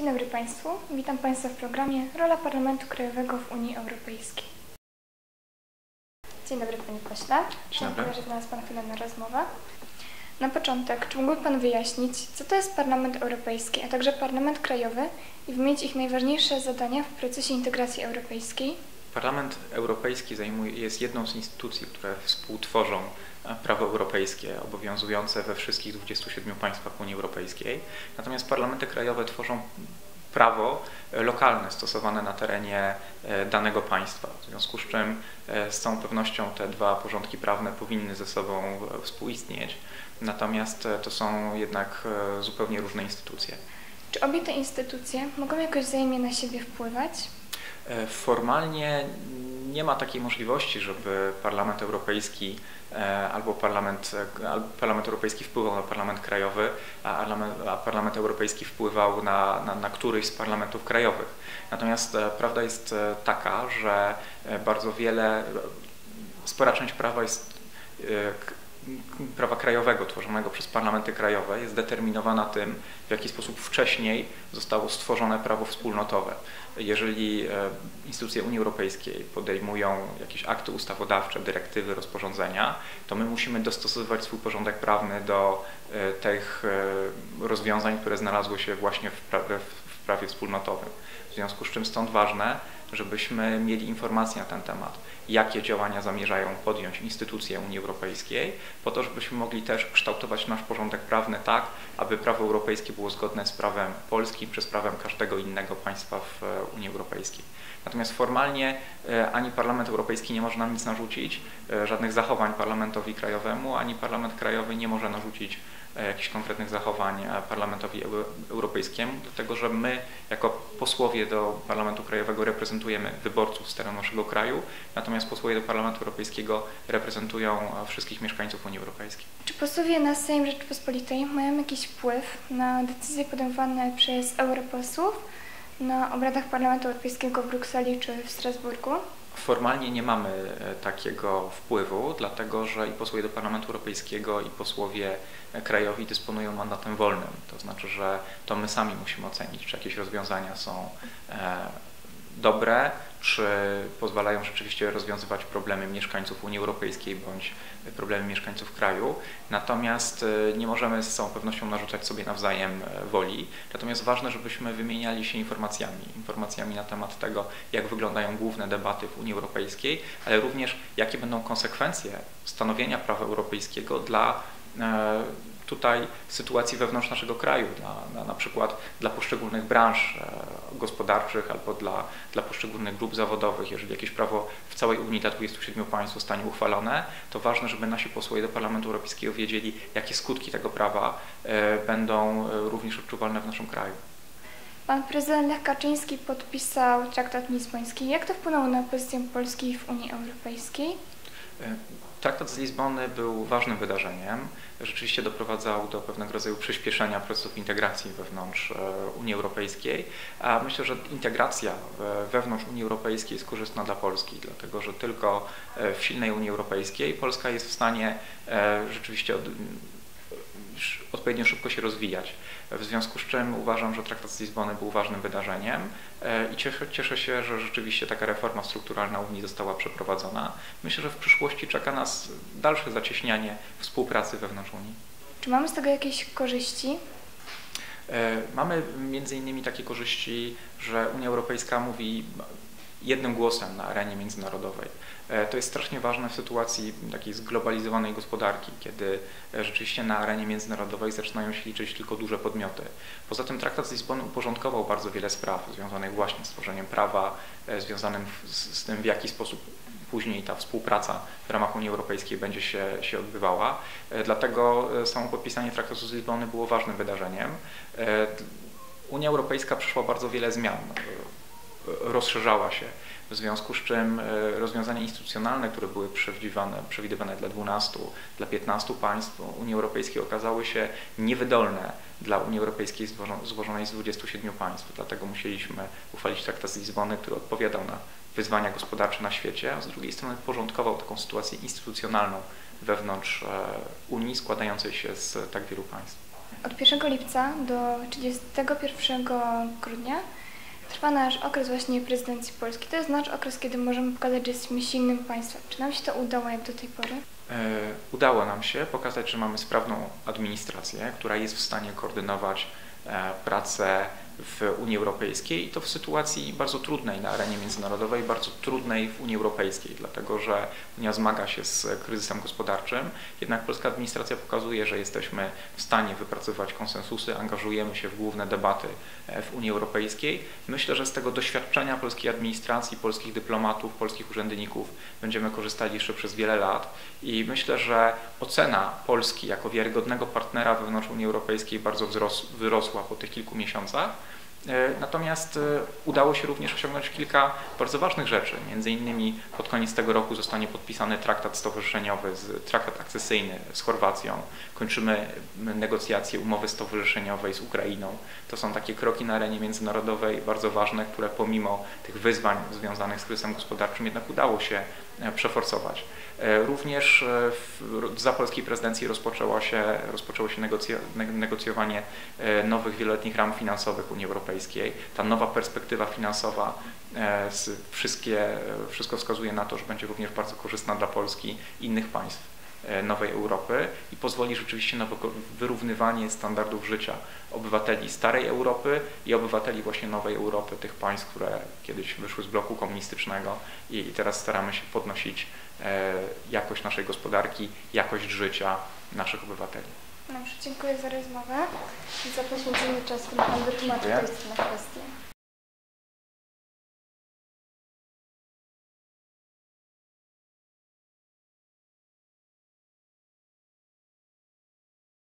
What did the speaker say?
Dzień dobry Państwu. Witam Państwa w programie Rola Parlamentu Krajowego w Unii Europejskiej. Dzień dobry Panie Pośle. Dzień dobry. Że znalazł Pan chwilę na rozmowę. Na początek, czy mógłby Pan wyjaśnić, co to jest Parlament Europejski, a także Parlament Krajowy i wymienić ich najważniejsze zadania w procesie integracji europejskiej? Parlament Europejski zajmuje, jest jedną z instytucji, które współtworzą e, prawo europejskie obowiązujące we wszystkich 27 państwach Unii Europejskiej. Natomiast parlamenty krajowe tworzą prawo e, lokalne stosowane na terenie e, danego państwa. W związku z czym z całą pewnością te dwa porządki prawne powinny ze sobą współistnieć. Natomiast to są jednak zupełnie różne instytucje. Czy obie te instytucje mogą jakoś wzajemnie na siebie wpływać? E, formalnie nie ma takiej możliwości, żeby Parlament Europejski e, albo Parlament, e, Parlament Europejski wpływał na Parlament Krajowy, a, a Parlament Europejski wpływał na, na, na któryś z parlamentów krajowych. Natomiast prawda jest taka, że bardzo wiele, spora część prawa jest prawa krajowego tworzonego przez parlamenty krajowe jest determinowana tym, w jaki sposób wcześniej zostało stworzone prawo wspólnotowe. Jeżeli e, instytucje Unii Europejskiej podejmują jakieś akty ustawodawcze, dyrektywy, rozporządzenia, to my musimy dostosowywać swój porządek prawny do e, tych e, rozwiązań, które znalazły się właśnie w prawie, wspólnotowym. W związku z czym stąd ważne, żebyśmy mieli informacje na ten temat, jakie działania zamierzają podjąć instytucje Unii Europejskiej, po to, żebyśmy mogli też kształtować nasz porządek prawny tak, aby prawo europejskie było zgodne z prawem polskim czy z prawem każdego innego państwa w e, Unii Europejskiej. Natomiast formalnie e, ani Parlament Europejski nie może nam nic narzucić, e, żadnych zachowań parlamentowi krajowemu, ani Parlament krajowy nie może narzucić jakichś konkretnych zachowań Parlamentowi Europejskiemu, dlatego że my jako posłowie do Parlamentu Krajowego reprezentujemy wyborców z terenu naszego kraju, natomiast posłowie do Parlamentu Europejskiego reprezentują e, wszystkich mieszkańców Unii Europejskiej. Czy posłowie na Sejm Rzeczypospolitej mają jakiś wpływ na decyzje podejmowane przez europosłów na obradach Parlamentu Europejskiego w Brukseli czy w Strasburgu? Formalnie nie mamy e, takiego wpływu, dlatego że i posłowie do Parlamentu Europejskiego, i posłowie krajowi dysponują mandatem wolnym. To znaczy, że to my sami musimy ocenić, czy jakieś rozwiązania są e, dobre, czy pozwalają rzeczywiście rozwiązywać problemy mieszkańców Unii Europejskiej bądź problemy mieszkańców kraju. Natomiast e, nie możemy z całą pewnością narzucać sobie nawzajem e, woli. Natomiast ważne, żebyśmy wymieniali się informacjami, informacjami na temat tego, jak wyglądają główne debaty w Unii Europejskiej, ale również jakie będą konsekwencje stanowienia prawa europejskiego dla e, tutaj sytuacji wewnątrz naszego kraju, dla, na, na przykład dla poszczególnych branż e, gospodarczych albo dla, dla poszczególnych grup zawodowych. Jeżeli jakieś prawo w całej Unii dla 27 państw zostanie uchwalone, to ważne, żeby nasi posłowie do Parlamentu Europejskiego wiedzieli, jakie skutki tego prawa e, będą e, również odczuwalne w naszym kraju. Pan prezydent Lech Kaczyński podpisał traktat lizboński. Jak to wpłynęło na pozycję Polski w Unii Europejskiej? Traktat z Lizbony był ważnym wydarzeniem. Rzeczywiście doprowadzał do pewnego rodzaju przyspieszenia procesów integracji wewnątrz e, Unii Europejskiej, a myślę, że integracja wewnątrz Unii Europejskiej jest korzystna dla Polski, dlatego że tylko e, w silnej Unii Europejskiej Polska jest w stanie e, rzeczywiście odpowiednio szybko się rozwijać. W związku z czym uważam, że traktat z Lizbony był ważnym wydarzeniem e, i cieszę, cieszę się, że rzeczywiście taka reforma strukturalna Unii została przeprowadzona. Myślę, że w przyszłości czeka nas dalsze zacieśnianie współpracy wewnątrz Unii. Czy mamy z tego jakieś korzyści? E, mamy między innymi takie korzyści, że Unia Europejska mówi jednym głosem na arenie międzynarodowej. E, to jest strasznie ważne w sytuacji takiej zglobalizowanej gospodarki, kiedy e, rzeczywiście na arenie międzynarodowej zaczynają się liczyć tylko duże podmioty. Poza tym traktat z Lizbony uporządkował bardzo wiele spraw związanych właśnie z tworzeniem prawa, e, związanym z, tym, w jaki sposób później ta współpraca w ramach Unii Europejskiej będzie się, się odbywała. Dlatego samo podpisanie traktatu z Lizbony było ważnym wydarzeniem. Unia Europejska przeszła bardzo wiele zmian rozszerzała się, w związku z czym e, rozwiązania instytucjonalne, które były przewidywane, przewidywane dla 12, dla 15 państw Unii Europejskiej okazały się niewydolne dla Unii Europejskiej złożonej z 27 państw. Dlatego musieliśmy uchwalić traktat z Lizbony, który odpowiadał na wyzwania gospodarcze na świecie, a z drugiej strony porządkował taką sytuację instytucjonalną wewnątrz e, Unii składającej się z tak wielu państw. Od 1 lipca do 31 grudnia trwa nasz okres właśnie prezydencji Polski. To jest nasz okres, kiedy możemy pokazać, że jesteśmy silnym państwem. Czy nam się to udało jak do tej pory? E, Udało nam się pokazać, że mamy sprawną administrację, która jest w stanie koordynować e, pracę w Unii Europejskiej i to w sytuacji bardzo trudnej na arenie międzynarodowej, bardzo trudnej w Unii Europejskiej, dlatego że Unia zmaga się z kryzysem gospodarczym, jednak polska administracja pokazuje, że jesteśmy w stanie wypracować konsensusy, angażujemy się w główne debaty e, w Unii Europejskiej. Myślę, że z tego doświadczenia polskiej administracji, polskich dyplomatów, polskich urzędników będziemy korzystali jeszcze przez wiele lat i myślę, że ocena Polski jako wiarygodnego partnera wewnątrz Unii Europejskiej bardzo wzros- wyrosła po tych kilku miesiącach. E, Natomiast e, udało się również osiągnąć kilka bardzo ważnych rzeczy. Między innymi pod koniec tego roku zostanie podpisany traktat stowarzyszeniowy, traktat akcesyjny z Chorwacją. Kończymy negocjacje umowy stowarzyszeniowej z Ukrainą. To są takie kroki na arenie międzynarodowej bardzo ważne, które pomimo tych wyzwań związanych z kryzysem gospodarczym jednak udało się e, przeforsować. Również za polskiej prezydencji rozpoczęło się, rozpoczęło się negocjowanie nowych wieloletnich ram finansowych Unii Europejskiej. Ta nowa perspektywa finansowa, e, wszystkie, e, wszystko wskazuje na to, że będzie również bardzo korzystna dla Polski i innych państw e, nowej Europy i pozwoli rzeczywiście na wyrównywanie standardów życia obywateli starej Europy i obywateli właśnie nowej Europy, tych państw, które kiedyś wyszły z bloku komunistycznego i, teraz staramy się podnosić jakość naszej gospodarki, jakość życia naszych obywateli. Dobrze, dziękuję za rozmowę i za poświęcenie czasu na tę istotną kwestię.